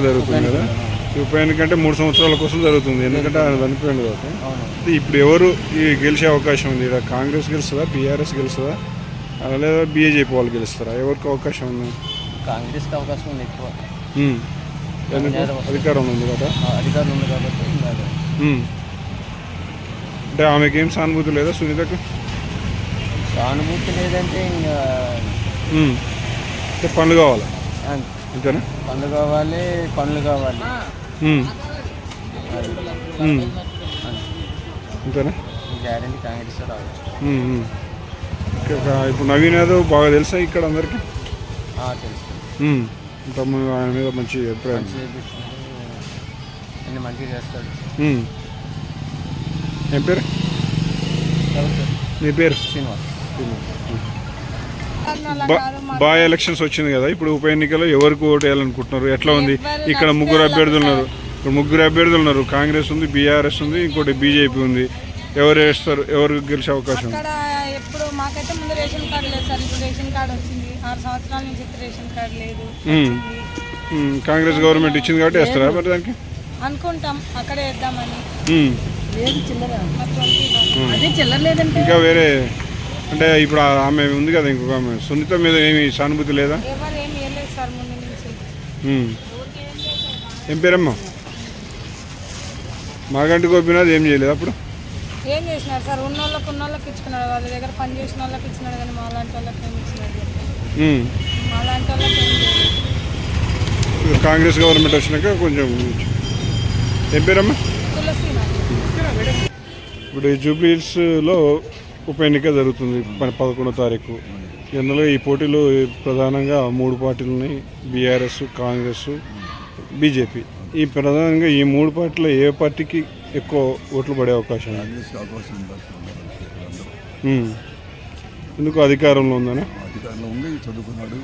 జరుగుతుంది కదా? అంటే మూడు సంవత్సరాల కోసం జరుగుతుంది. ఎందుకంటే ఆయన చనిపోయింది కాబట్టి. అవును. ఇప్పుడు ఎవరు ఈ గెలిచే అవకాశం ఉంది? ఇక్కడ కాంగ్రెస్ గెలుస్తుందా? బీఆర్ఎస్ గెలుస్తుందా? లేదా బీజేపీ వాళ్ళు గెలుస్తారా? ఎవరికి అవకాశం ఉంది? కాంగ్రెస్కి అవకాశం ఉంది ఎక్కువ. అధికారం ఉంది కదా? ఆ, అధికారులు ఉంది కాబట్టి. అంటే ఆమెకి ఏం సానుభూతి లేదా సునీతకు? సానుభూతి లేదంటే ఇంకా పనులు కావాలి. అంతేనా పనులు కావాలి పనులు కావాలి. అంతేనా గ్యారెంటీ కాంగ్రెస్. ఇంకా ఇప్పుడు నవీన్ యాదవ్ బాగా తెలుసా ఇక్కడ అందరికి? తెలుసు. తమ్ముడు ఆయన మీద మంచి అభిప్రాయం. మంచిగా చేస్తాడు. ఏం పేరు? నీ పేరు? శ్రీనివాస్. బాయ్ ఎలక్షన్స్ వచ్చింది కదా. ఇప్పుడు ఉప ఎన్నికలో ఎవరికి ఓటు వేయాలనుకుంటున్నారు? ఎట్లా ఉంది? ఇక్కడ ముగ్గురు అభ్యర్థులు ఉన్నారు. ఇక్కడ ముగ్గురు అభ్యర్థులు ఉన్నారు. కాంగ్రెస్ ఉంది బీఆర్ఎస్ ఉంది ఇంకోటి బీజేపీ ఉంది. ఎవరు వేస్తారు? ఎవరు గెలిచే అవకాశం? ఎప్పుడు మాకైతే ముందు రేషన్ కార్డు లేదు సార్. ఇప్పుడు రేషన్ కార్డు వచ్చింది. ఆరు సంవత్సరాల నుంచి రేషన్ కార్డు లేదు. కాంగ్రెస్ గవర్నమెంట్ ఇచ్చింది కాబట్టి వేస్తారా మరి దానికి? అనుకుంటాం. అక్కడే వేద్దామని. ఉమ్. లేదు చిల్లర. అదే చిల్లర లేదంటే ఇంకా వేరే అంటే ఇప్పుడు ఆమె ఉంది కదా ఇంకొక ఆమె. సునీత మీద ఏమి సానుభూతి లేదా. ఏం పేరమ్మా? మాగంటి గోపినాథ్ ఏం చేయలేదు అప్పుడు? ఏం చేసినారు సార్? ఉన్న వాళ్ళకి ఉన్న వాళ్ళకి ఇచ్చుకున్నాడు వాళ్ళ దగ్గర పని చేసిన వాళ్ళకి ఇచ్చినాడు కానీ మా లాంటి వాళ్ళకి ఏమి ఇచ్చినాడు. మా లాంటి వాళ్ళకి కాంగ్రెస్ గవర్నమెంట్ వచ్చినాక కొంచెం ఏం పేరమ్మా? ఇప్పుడు ఈ జూబ్లీహిల్స్లో ఉప ఎన్నిక జరుగుతుంది పదకొండో తారీఖు. ఇందులో ఈ పోటీలు ప్రధానంగా మూడు పార్టీలు ఉన్నాయి బీఆర్ఎస్ కాంగ్రెస్ బీజేపీ. ఈ ప్రధానంగా ఈ మూడు పార్టీలో ఏ పార్టీకి ఎక్కువ ఓట్లు పడే అవకాశం. ఎందుకు అధికారంలో ఉందని? అధికారంలో ఉంది చదువుకున్నాడు.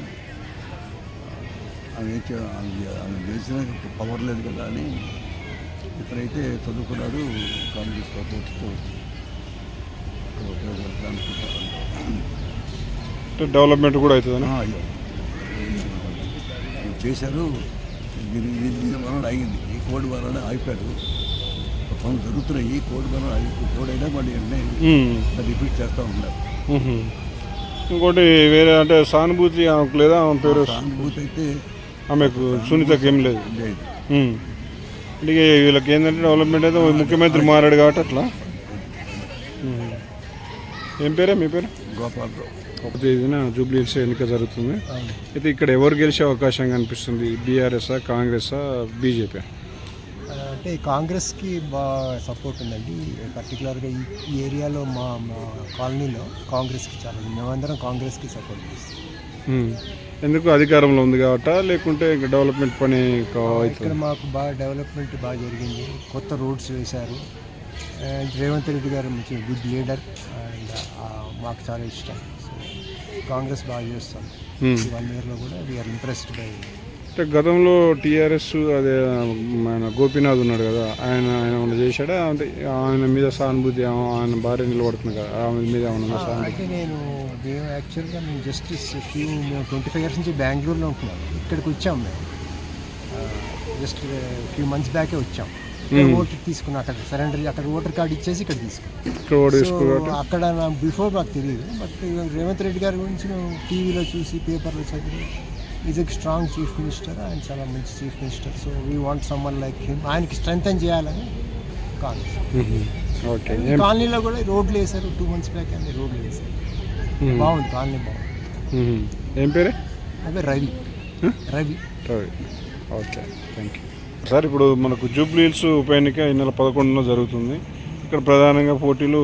ఆమె ఏం చే- ఆమె ఆమె గెలిచిన పవర్ లేదు కదా అని. ఇప్పుడైతే చదువుకున్నాడు కాంగ్రెస్ అనుకుంటారు అంటే డెవలప్మెంట్ కూడా అవుతుందని. ఇది చేశారు దీని వలన అయింది ఈ కోడ్ వలన అయిపోయారు పనులు జరుగుతున్నాయి ఈ కోడ్ వలన కోడ్ అయినా మళ్ళీ వెంటనే. రిపీట్ చేస్తూ ఉన్నారు. ఇంకోటి వేరే అంటే సానుభూతి ఆమెకు లేదా ఆమె పేరు సానుభూతి అయితే ఆమెకు సునీతకి ఏం లేదు. అంటే వీళ్ళకి ఏంటంటే డెవలప్మెంట్ అయితే ముఖ్యమంత్రి మారాడు కాబట్టి అట్లా. ఏం పేరే? మీ పేరు? గోపాలరావు ఒక తేదీన జూబ్లీ హిల్స్ ఎన్నిక జరుగుతుంది. అయితే ఇక్కడ ఎవరు గెలిచే అవకాశం కనిపిస్తుంది? BRS Congress BJP? అంటే కాంగ్రెస్కి బాగా సపోర్ట్ ఉందండి. పర్టికులర్గా ఈ ఈ ఏరియాలో మా మా కాలనీలో కాంగ్రెస్కి చాలా. మేమందరం కాంగ్రెస్కి సపోర్ట్ చేస్తాం. ఎందుకు అధికారంలో ఉంది కాబట్టా? లేకుంటే ఇంకా డెవలప్మెంట్ పని ఇక్కడ మాకు బాగా డెవలప్మెంట్ బాగా జరిగింది. కొత్త రోడ్స్ వేశారు. రేవంత్ రెడ్డి గారు మంచి గుడ్ లీడర్ అండ్ మాకు చాలా ఇష్టం. కాంగ్రెస్ బాగా చేస్తాం. వన్ ఇయర్లో కూడా వీఆర్ ఇంట్రెస్డ్ బై అంటే గతంలో టీఆర్ఎస్ అదే మన గోపీనాథ్ ఉన్నాడు కదా ఆయన ఆయన ఏమైనా చేశాడా? అంటే ఆయన మీద సానుభూతి ఆయన భార్య నిలబడుతుంది కదా ఆమె మీద ఏమన్నా సానుభూతి? నేను మేము యాక్చువల్గా మేము జస్టిస్ ఫ్యూ మేము ట్వంటీ ఫైవ్ ఇయర్స్ నుంచి బెంగళూరులో ఉంటున్నాం. ఇక్కడికి వచ్చాం మేము. జస్ట్ ఫ్యూ మంత్స్ బ్యాకే వచ్చాం. ఓటర్ తీసుకున్నాం అక్కడ సరెండర్ అక్కడ ఓటర్ కార్డు ఇచ్చేసి ఇక్కడ తీసుకున్నాం. ఇక్కడ ఓటు సో వేసుకోవాలి అక్కడ నాకు బిఫోర్ నాకు తెలియదు. బట్ రేవంత్ రెడ్డి గారి గురించి మేము టీవీలో చూసి పేపర్లో చదివి is a strong chief minister ఆయన చాలా మంచి chief minister so we want someone like him ఆయనకి స్ట్రెంగ్ చేయాలని ఈ కాలనీలో కూడా రోడ్లు వేశారు. టూ మంత్స్ బ్యాక్ అని రోడ్లు వేశారు. బాగుంది కాలనీ బాగుంది. ఏం పేరే? అదే Ravi. Ravi. Ravi. Okay. Thank you sir ఇప్పుడు మనకు జూబ్లీహిల్స్ ఉప ఎన్నిక ఈ నెల పదకొండున జరుగుతుంది. ఇక్కడ ప్రధానంగా పోటీలు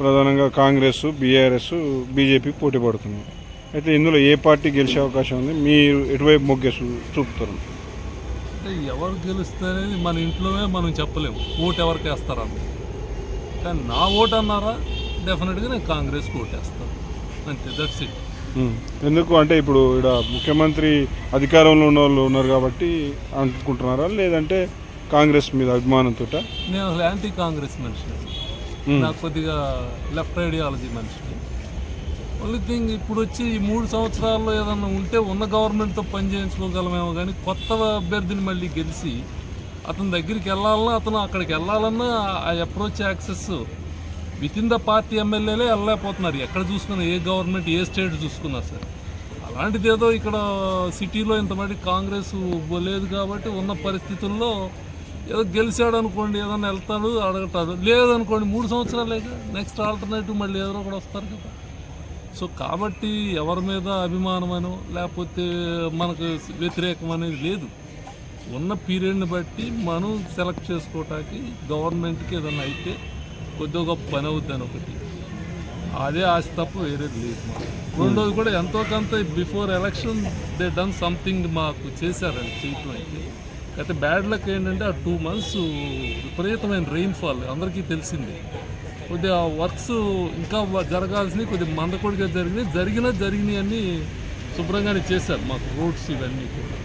ప్రధానంగా కాంగ్రెస్ బీఆర్ఎస్ బీజేపీ పోటీ పడుతున్నాయి. అయితే ఇందులో ఏ పార్టీ గెలిచే అవకాశం ఉంది? మీరు ఎటువైపు మొగ్గేసు చూపుతారు? అంటే ఎవరు గెలుస్తారనేది మన ఇంట్లోనే మనం చెప్పలేము ఓటు ఎవరికి వేస్తారని కానీ నా ఓటు అన్నారా? డెఫినెట్గా నేను కాంగ్రెస్కి ఓటేస్తాను. అంతే దట్స్ ఇట్ ఎందుకు అంటే ఇప్పుడు ఇక్కడ ముఖ్యమంత్రి అధికారంలో ఉన్న వాళ్ళు ఉన్నారు కాబట్టి అనుకుంటున్నారా? లేదంటే కాంగ్రెస్ మీద అభిమానంతో నేను అసలు యాంటీ కాంగ్రెస్ మనిషిని. నాకు కొద్దిగా లెఫ్ట్ ఐడియాలజీ మనిషిని. ఓన్లీ థింగ్ ఇప్పుడు వచ్చి ఈ మూడు సంవత్సరాల్లో ఏదన్నా ఉంటే ఉన్న గవర్నమెంట్తో పని చేయించుకోగలమేమో కానీ కొత్త అభ్యర్థిని మళ్ళీ గెలిచి అతని దగ్గరికి వెళ్ళాలన్నా అతను అక్కడికి వెళ్ళాలన్నా ఆ approach access with in the party ఎమ్మెల్యేలే వెళ్ళలేకపోతున్నారు. ఎక్కడ చూసుకున్నా ఏ గవర్నమెంట్ ఏ స్టేట్ చూసుకున్నా సరే. అలాంటిది ఏదో ఇక్కడ సిటీలో ఇంతమంది కాంగ్రెస్ లేదు కాబట్టి ఉన్న పరిస్థితుల్లో ఏదో గెలిచాడు అనుకోండి ఏదన్నా వెళ్తాడు అడగటాడు లేదనుకోండి మూడు సంవత్సరాలే నెక్స్ట్ ఆల్టర్నేటివ్ మళ్ళీ ఎవరో కూడా వస్తారు కదా. సో కాబట్టి ఎవరి మీద అభిమానమనో లేకపోతే మనకు వ్యతిరేకం అనేది లేదు. ఉన్న పీరియడ్ని బట్టి మనం సెలెక్ట్ చేసుకోవటానికి గవర్నమెంట్కి ఏదైనా అయితే కొద్దిగా గొప్ప పని అవుద్ది అని ఒకటి అదే ఆశ తప్ప వేరేది లేదు మాకు. రెండోది కూడా ఎంతో కొంత before election they done something మాకు చేశారండి చేయటం అయితే. అయితే బ్యాడ్ లక్ ఏంటంటే ఆ టూ మంత్స్ విపరీతమైన రెయిన్ఫాల్ అందరికీ తెలిసింది. కొద్దిగా వర్క్స్ ఇంకా జరగాల్సినవి కొద్దిగా మందకొడిగా జరిగినాయి జరిగినా జరిగినాయి అన్నీ శుభ్రంగానే చేశారు మాకు రోడ్స్ ఇవన్నీ కూడా.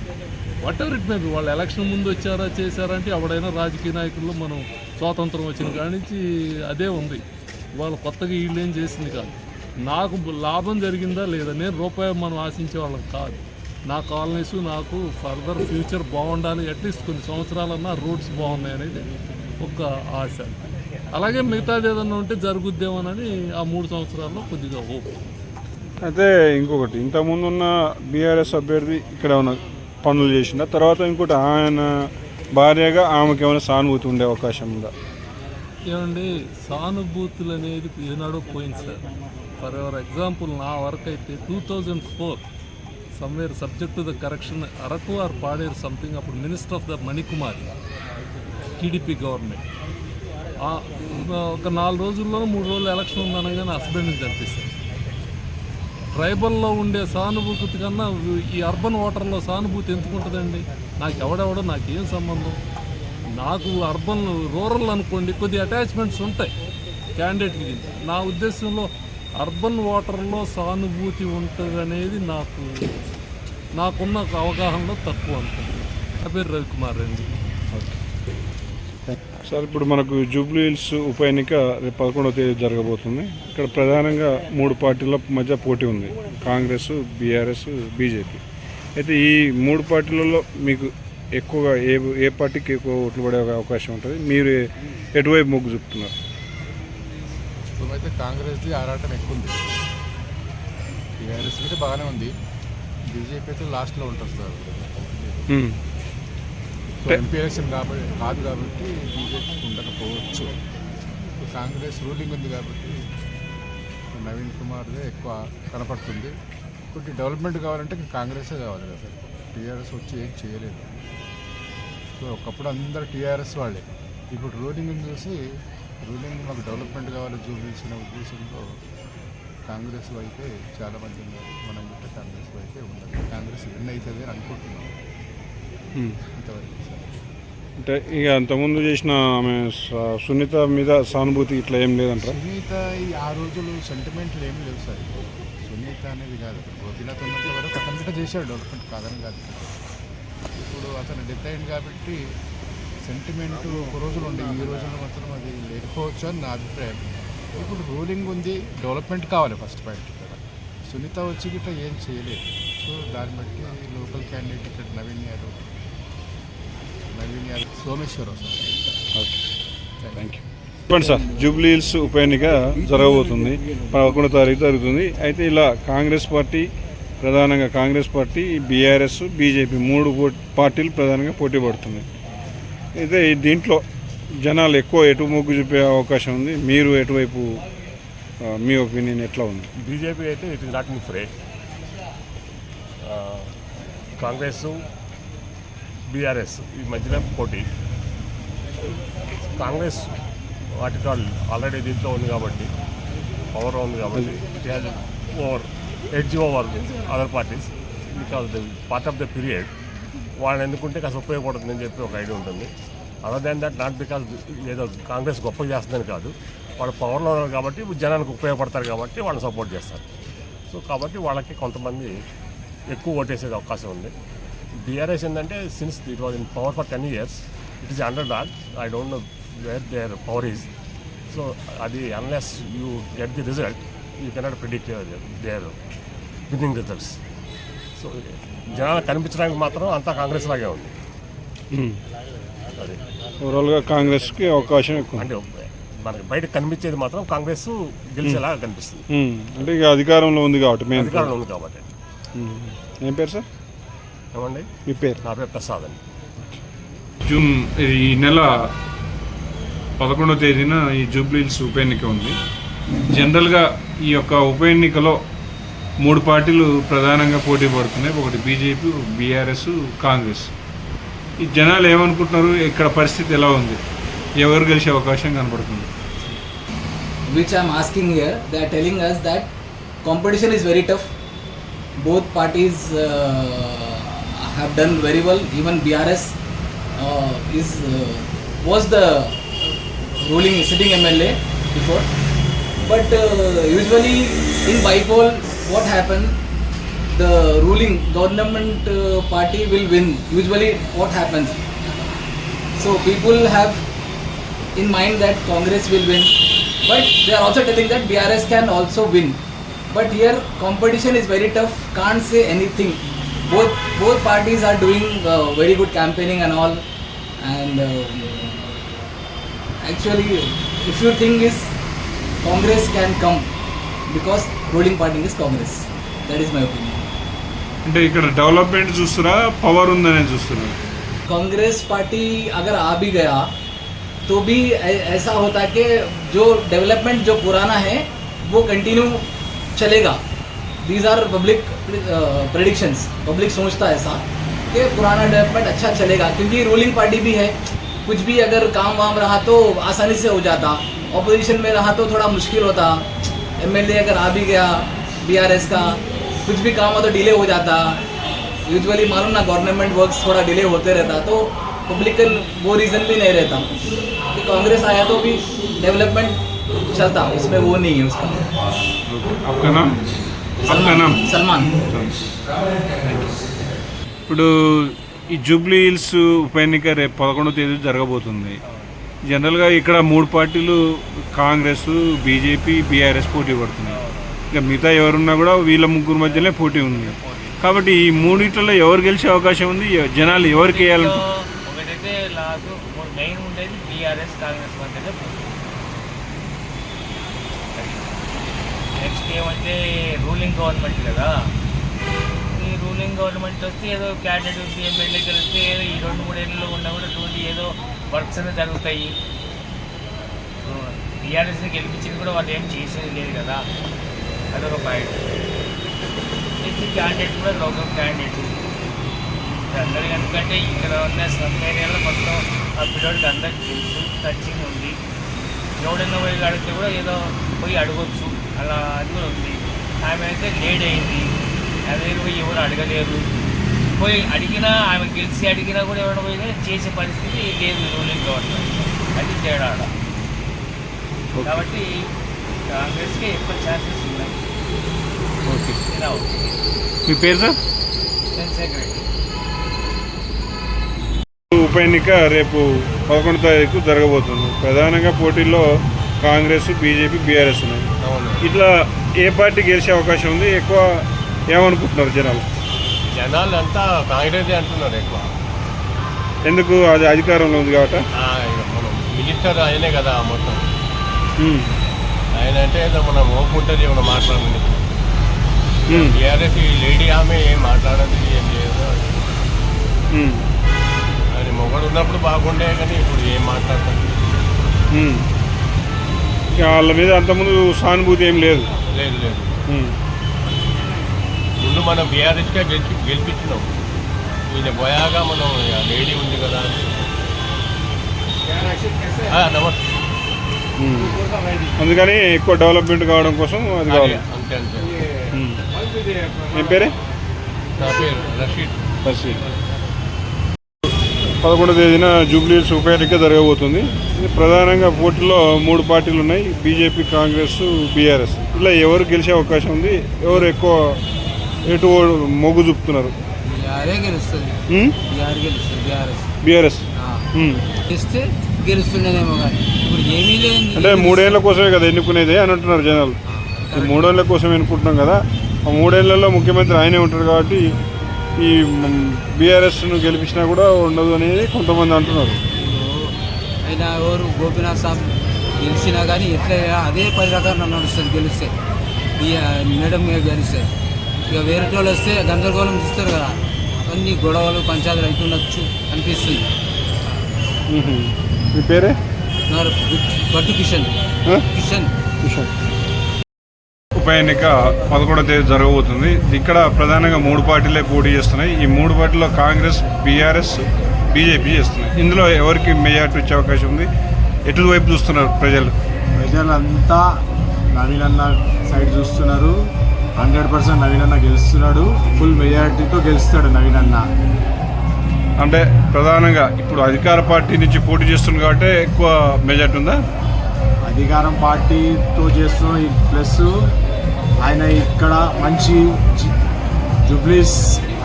వాట్ ఎవర్ ఇట్ మేబీ వాళ్ళు ఎలక్షన్ ముందు వచ్చారా చేశారా అంటే ఎవడైనా రాజకీయ నాయకుల్లో మనం స్వాతంత్రం వచ్చిన కాడి నుంచి అదే ఉంది. వాళ్ళు కొత్తగా వీళ్ళు ఏం చేసింది కాదు. నాకు లాభం జరిగిందా లేదా నేను రూపాయి మనం ఆశించే వాళ్ళం కాదు. నా కాలనీస్ నాకు ఫర్దర్ ఫ్యూచర్ బాగుండాలి అట్లీస్ట్ కొన్ని సంవత్సరాలన్నా రూట్స్ బాగున్నాయి అనేది ఒక ఆశ. అలాగే మిగతాది ఏదన్నా ఉంటే జరుగుద్దేమోనని ఆ మూడు సంవత్సరాల్లో కొద్దిగా హోప్ అయితే ఇంకొకటి ఇంతకుముందు ఉన్న బీఆర్ఎస్ అభ్యర్థి ఇక్కడ ఉన్న పనులు చేసిన తర్వాత ఇంకోటి ఆయన భార్యగా ఆమెకి ఏమైనా సానుభూతి ఉండే అవకాశం ఉందా? ఏమండి సానుభూతులు అనేది ఏనాడో పోయింది సార్. ఫర్ ఎవర్ ఎగ్జాంపుల్ నా వరకు అయితే two thousand four somewhere subject to the correction Araku or Paderu something అప్పుడు minister of the Manikumari TDP government. ఒక నాలుగు రోజుల్లో మూడు రోజులు ఎలక్షన్ ఉందనగానే హస్బెండ్ని కనిపిస్తుంది ట్రైబల్లో ఉండే సానుభూతి కన్నా ఈ అర్బన్ ఓటర్లో సానుభూతి ఎందుకుంటుందండి? నాకు ఎవడెవడో నాకేం సంబంధం? నాకు అర్బన్ రూరల్ అనుకోండి కొద్ది అటాచ్మెంట్స్ ఉంటాయి క్యాండిడేట్కి నా ఉద్దేశంలో అర్బన్ ఓటర్లో సానుభూతి ఉంటుంది అనేది నాకు నాకున్న అవగాహనలో తక్కువ అనుకుంటున్నాను నా పేరు రవికుమార్ అండి. సార్ ఇప్పుడు మనకు జూబ్లీ హిల్స్ ఉప ఎన్నిక రేపు పదకొండవ తేదీ జరగబోతుంది. ఇక్కడ ప్రధానంగా మూడు పార్టీల మధ్య పోటీ ఉంది. Congress BRS BJP. అయితే ఈ మూడు పార్టీలలో మీకు ఎక్కువగా ఏ ఏ పార్టీకి ఎక్కువ ఓట్లు పడే అవకాశం ఉంటుంది? మీరు ఎటువైపు మొగ్గు చూపుతున్నారు? అయితే కాంగ్రెస్ది ఆరాటం ఎక్కువ ఉంది. టీఆర్ఎస్ అయితే బాగానే ఉంది. బీజేపీ అయితే లాస్ట్లో ఉంటుంది సార్. ఎంపీ ఎలక్షన్ కాబట్టి కాదు కాబట్టి బీజేపీ ఉండకపోవచ్చు. కాంగ్రెస్ రూలింగ్ ఉంది కాబట్టి నవీన్ కుమార్దే ఎక్కువ కనపడుతుంది. కొద్ది డెవలప్మెంట్ కావాలంటే కాంగ్రెసే కావాలి కదా సార్. టీఆర్ఎస్ వచ్చి ఏం చేయలేదు. సో ఒకప్పుడు అందరు టీఆర్ఎస్ వాళ్ళే. ఇప్పుడు రూలింగ్ చూసి రూలింగ్ మాకు డెవలప్మెంట్ కావాలి చూపించిన ఉద్దేశంతో కాంగ్రెస్ వైపే చాలామంది ఉన్నారు. మనం కూడా కాంగ్రెస్ వైపే ఉన్నది కాంగ్రెస్ విన్ అవుతుంది అని అనుకుంటున్నాం. ఇంతవరకు. అంటే ఇక అంతకుముందు చేసిన ఆమె సునీత మీద సానుభూతి ఇట్లా ఏం లేదంటారు సునీత ఈ ఆ రోజులు సెంటిమెంట్లు ఏం లేవు సార్. సునీత అనేది కాదు. గోపీనాథ్ ఉన్నంత వరకు అతను కూడా చేశాడు డెవలప్మెంట్ కాదని కాదు. ఇప్పుడు అతను డెత్ అయింది కాబట్టి సెంటిమెంట్ ఒక రోజులు ఉండే. ఈ రోజుల్లో మాత్రం అది లేకపోవచ్చు అని నా అభిప్రాయం. ఇప్పుడు రూలింగ్ ఉంది. డెవలప్మెంట్ కావాలి ఫస్ట్ పాయింట్ ఇక్కడ. సునీత వచ్చి గిట్ట ఏం చేయలేదు. సో దాన్ని బట్టి లోకల్ క్యాండిడేట్ ఇక్కడ Naveen garu Someswararao sir. Okay thank you చెప్పండి సార్ జూబ్లీ హిల్స్ ఉప ఎన్నిక జరగబోతుంది. పదకొండో తారీఖు జరుగుతుంది. అయితే ఇలా కాంగ్రెస్ పార్టీ ప్రధానంగా కాంగ్రెస్ పార్టీ బీఆర్ఎస్ బీజేపీ మూడు పార్టీలు ప్రధానంగా పోటీ పడుతున్నాయి. అయితే దీంట్లో జనాలు ఎక్కువ ఎటు మొగ్గు చూపే అవకాశం ఉంది? మీరు ఎటువైపు మీ ఒపీనియన్ ఎట్లా ఉంది? బీజేపీ అయితే it is not in fray Congress BRS ఈ మధ్యన పోటీ. కాంగ్రెస్ వాటి ఆల్రెడీ దీంట్లో ఉంది కాబట్టి పవర్ ఉంది కాబట్టి it has over edge over other parties because the part of the period వాళ్ళని ఎందుకుంటే కాస్త ఉపయోగపడుతుందని చెప్పి ఒక ఐడియా ఉంటుంది. Other than that not because ఏదో కాంగ్రెస్ గొప్ప చేస్తుందని కాదు. వాళ్ళు పవర్లో ఉన్నారు కాబట్టి జనానికి ఉపయోగపడతారు కాబట్టి వాళ్ళని సపోర్ట్ చేస్తారు. సో కాబట్టి వాళ్ళకి కొంతమంది ఎక్కువ ఓటేసే అవకాశం ఉంది. బీఆర్ఎస్ ఏంటంటే since it was in power for ten years it is underdog I don't know where their power is so అది unless you get the result you cannot predict they are winning results so జనాలు కనిపించడానికి మాత్రం అంతా కాంగ్రెస్ లాగే ఉంది. అది. ఓవరాల్గా కాంగ్రెస్కి అవకాశం ఎక్కువ. అంటే మనకి బయట కనిపించేది మాత్రం కాంగ్రెస్ గెలిచేలాగా కనిపిస్తుంది. ఉమ్, అంటే ఇక అధికారంలో ఉంది కాబట్టి అధికారంలో ఉంది కాబట్టి. ఏం పేరు సార్? ఏమండి? మీ పేరు? నా పేరు ప్రసాద్ అండి. జూన్ ఈ నెల పదకొండవ తేదీన ఈ జూబ్లీహిల్స్ ఉప ఎన్నిక ఉంది. జనరల్గా ఈ యొక్క ఉప ఎన్నికలో మూడు పార్టీలు ప్రధానంగా పోటీ పడుతున్నాయి. ఒకటి బీజేపీ బీఆర్ఎస్ కాంగ్రెస్. ఈ జనాలు ఏమనుకుంటున్నారు? ఇక్కడ పరిస్థితి ఎలా ఉంది? ఎవరు గెలిచే అవకాశం కనపడుతుంది which I'm asking here, they are telling us that competition is very tough. Both parties uh, have done very well. Even BRS uh, is uh, was the ruling sitting MLA before. But uh, usually in bipol, what happened? The ruling government uh, party will win. Usually, what happens? So people have in mind that Congress will win, but they are also telling that BRS can also win. But here competition is very tough. Can't say anything. Both both parties are doing uh, very good campaigning and all. And um, actually, if you think is Congress can come because ruling party is Congress. That is my opinion. అంటే ఇక్కడ development చూస్తురా power ఉందనే చూస్తున్నారు Congress party अगर आ भी गया तो भी ऐ- ऐसा होता कि जो डेवलपमेंट जो पुराना है वो कंटिन्यू चलेगा these are public predictions public सोचता है ऐसा कि पुराना डेवलपमेंट अच्छा चलेगा, क्योंकि रूलिंग पार्टी भी है। कुछ भी अगर काम वाम रहा तो आसानी से हो जाता। ऑपोजिशन में रहा तो थोड़ा मुश्किल होता। एमएलए अगर आ भी गया बीआरएस का, कुछ भी काम हो तो डिले हो जाता। यूजुअली मालूम ना गवर्नमेंट वर्क्स थोड़ा डिले होते रहता तो पब्लिक का वो रीज़न भी नहीं रहता। कि कांग्रेस आया तो भी डेवलपमेंट चलता, उसमें वो नहीं है उसका। आपका नाम? సల్మాన్? ఇప్పుడు ఈ జూబ్లీ హిల్స్ ఉప ఎన్నిక రేపు పదకొండవ తేదీ జరగబోతుంది. జనరల్గా ఇక్కడ మూడు పార్టీలు కాంగ్రెస్ బీజేపీ బీఆర్ఎస్ పోటీ పడుతున్నాయి. ఇక మిగతా ఎవరున్నా కూడా వీళ్ళ ముగ్గురు మధ్యనే పోటీ ఉంది. కాబట్టి ఈ మూడింటిలో ఎవరు గెలిచే అవకాశం ఉంది? జనాలు ఎవరికి వేయాలంటే ఏమంటే రూలింగ్ గవర్నమెంట్ కదా. ఈ రూలింగ్ గవర్నమెంట్ వస్తే ఏదో క్యాండిడేట్ ఎమ్మెల్యే కలిస్తే ఈ రెండు మూడు ఏళ్ళలో ఉన్నా కూడా రోజు ఏదో వర్క్స్ అనేది జరుగుతాయి. టీఆర్ఎస్ని గెలిపించింది కూడా వాళ్ళు ఏం చేసేది లేదు కదా. అదొక పాయింట్. నెక్స్ట్ క్యాండిడేట్ కూడా లోకల్ క్యాండిడేట్. అందరు ఎందుకంటే ఇక్కడ ఉన్న సబ్ ఏరియాలో మొత్తం ఆ పిల్లోడికి అందరికి తెలుసు టచింగ్ ఉంది. ఎవడన్నా పోయి అడిగితే కూడా ఏదో పోయి అడగొచ్చు. అలా అది కూడా ఉంది. ఆమె అయితే లేట్ అయింది. అదే పోయి ఎవరు అడగలేరు. పోయి అడిగినా ఆమె గెలిచి అడిగినా కూడా ఎవరైనా పోయినా చేసే పరిస్థితి లేదు రూలింగ్ గవర్నమెంట్. అది తేడా ఆడ. కాబట్టి కాంగ్రెస్కే ఎక్కువ ఛాన్సెస్ ఉన్నాయి. ఓకే. మీ పేరు సార్? సెక్రటరీ ఉప ఎన్నిక రేపు పదకొండు తారీఖు జరగబోతుంది. ప్రధానంగా పోటీల్లో కాంగ్రెస్ బీజేపీ బీఆర్ఎస్ ఉన్నాయి. ఇట్లా ఏ పార్టీ గెలిచే అవకాశం ఉంది? ఎక్కువ ఏమనుకుంటున్నారు జనాలు? జనాలు అంతా కాంగ్రెస్ అంటున్నారు ఎక్కువ. ఎందుకు? అది అధికారంలో ఉంది కాబట్టి? మనం మినిస్టర్ ఆయనే కదా మొత్తం. ఆయన అంటే మనం ఓపుంటుంది ఏమైనా మాట్లాడండి. టీఆర్ఎస్ ఈ లేడీ ఆమె ఏం మాట్లాడదు ఏం లేదు ఉమ్, ఆయన మొగడు ఉన్నప్పుడు బాగుండే కానీ ఇప్పుడు ఏం మాట్లాడతాడు వాళ్ళ మీద అంతకుముందు సానుభూతి ఏం లేదు. లేదు లేదు. ముందు మనం బీఆర్ఎస్గా గెలిపి గెలిపించినాం. ఈయన పోయాక మనం లేడీ ఉంది కదా నమస్తే. అందుకని ఎక్కువ డెవలప్మెంట్ కావడం కోసం అది కావాలి. అంతే అంతే. ఏం పేరే? నా పేరు రషీద్. బస్సీ పదకొండవ తేదీన జూబ్లీహిల్స్ ఉప ఎన్నిక జరగబోతుంది. ఇది ప్రధానంగా పోటీలో మూడు పార్టీలు ఉన్నాయి. BJP Congress BRS. ఇలా ఎవరు గెలిచే అవకాశం ఉంది? ఎవరు ఎక్కువ ఎటు మొగ్గు చూపుతున్నారు? బీఆర్ఎస్. అంటే మూడేళ్ళ కోసమే కదా ఎన్నుకునేది అని అంటున్నారు జనాలు. ఈ మూడేళ్ళ కోసం అనుకుంటున్నాం కదా. ఆ మూడేళ్ళలో ముఖ్యమంత్రి ఆయనే ఉంటాడు కాబట్టి ఈ బీఆర్ఎస్ను గెలిపించినా కూడా ఉండదు అనేది కొంతమంది అంటున్నారు. ఆయన ఎవరు గోపీనాథ్ స్వామి గెలిచినా కానీ ఎట్లా అదే పది రకాల నడుస్తుంది గెలిస్తే. ఈ మేడం మీద గెలిస్తే. ఇక వేరే వాళ్ళు వస్తే గందరగోళం చూస్తారు కదా. అన్ని గొడవలు పంచాయతీలు అవుతుండొచ్చు అనిపిస్తుంది. మీ పేరే? నా గట్టు కిషన్? కిషన్. కిషన్. ఉప ఎన్నిక పదకొండవ తేదీ జరగబోతుంది. ఇక్కడ ప్రధానంగా మూడు పార్టీలే పోటీ చేస్తున్నాయి. ఈ మూడు పార్టీలో కాంగ్రెస్ బీఆర్ఎస్ బీజేపీ చేస్తున్నాయి. ఇందులో ఎవరికి మెజార్టీ వచ్చే అవకాశం ఉంది? ఎటువైపు చూస్తున్నారు ప్రజలు? ప్రజలంతా నవీన్ అన్న సైడ్ చూస్తున్నారు. హండ్రెడ్ పర్సెంట్ నవీన్ అన్న గెలుస్తున్నాడు. ఫుల్ మెజారిటీతో గెలుస్తాడు నవీన్ అన్న అంటే ప్రధానంగా ఇప్పుడు అధికార పార్టీ నుంచి పోటీ చేస్తుంది కాబట్టి ఎక్కువ మెజార్టీ ఉందా? అధికారం పార్టీతో చేస్తున్న. ప్లస్ ఆయన ఇక్కడ మంచి జుబ్లీస్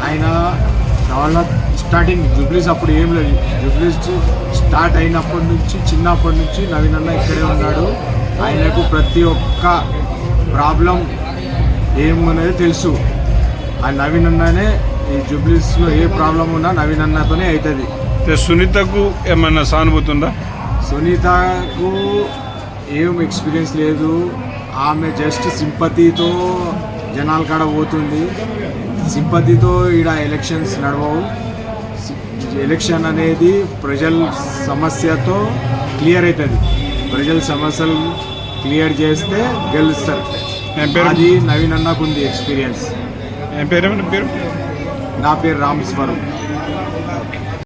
ఆయన డెవలప్ స్టార్టింగ్ జుబ్లీస్ అప్పుడు ఏం లేదు. జుబ్లీస్ స్టార్ట్ అయినప్పటి నుంచి చిన్నప్పటి నుంచి నవీన్ అన్న ఇక్కడే ఉన్నాడు. ఆయనకు ప్రతి ఒక్క ప్రాబ్లం ఏమనేది తెలుసు. ఆ నవీన్ అన్ననే ఈ జుబ్లీస్లో ఏ ప్రాబ్లం ఉన్నా నవీన్ అన్నతోనే అవుతుంది సునీతకు ఏమన్నా సానుభూతి ఉందా? సునీతకు ఏం ఎక్స్పీరియన్స్ లేదు. ఆమె జస్ట్ సింపతితో జనాల కాడ పోతుంది. సింపతితో ఈడ ఎలక్షన్స్ నడవవు. ఎలక్షన్ అనేది ప్రజల సమస్యతో క్లియర్ అవుతుంది ప్రజల సమస్యలు క్లియర్ చేస్తే గెలుస్తారు? అది నవీన్ అన్నకు ఉంది ఎక్స్పీరియన్స్ పేరు? నా పేరు రామస్వరం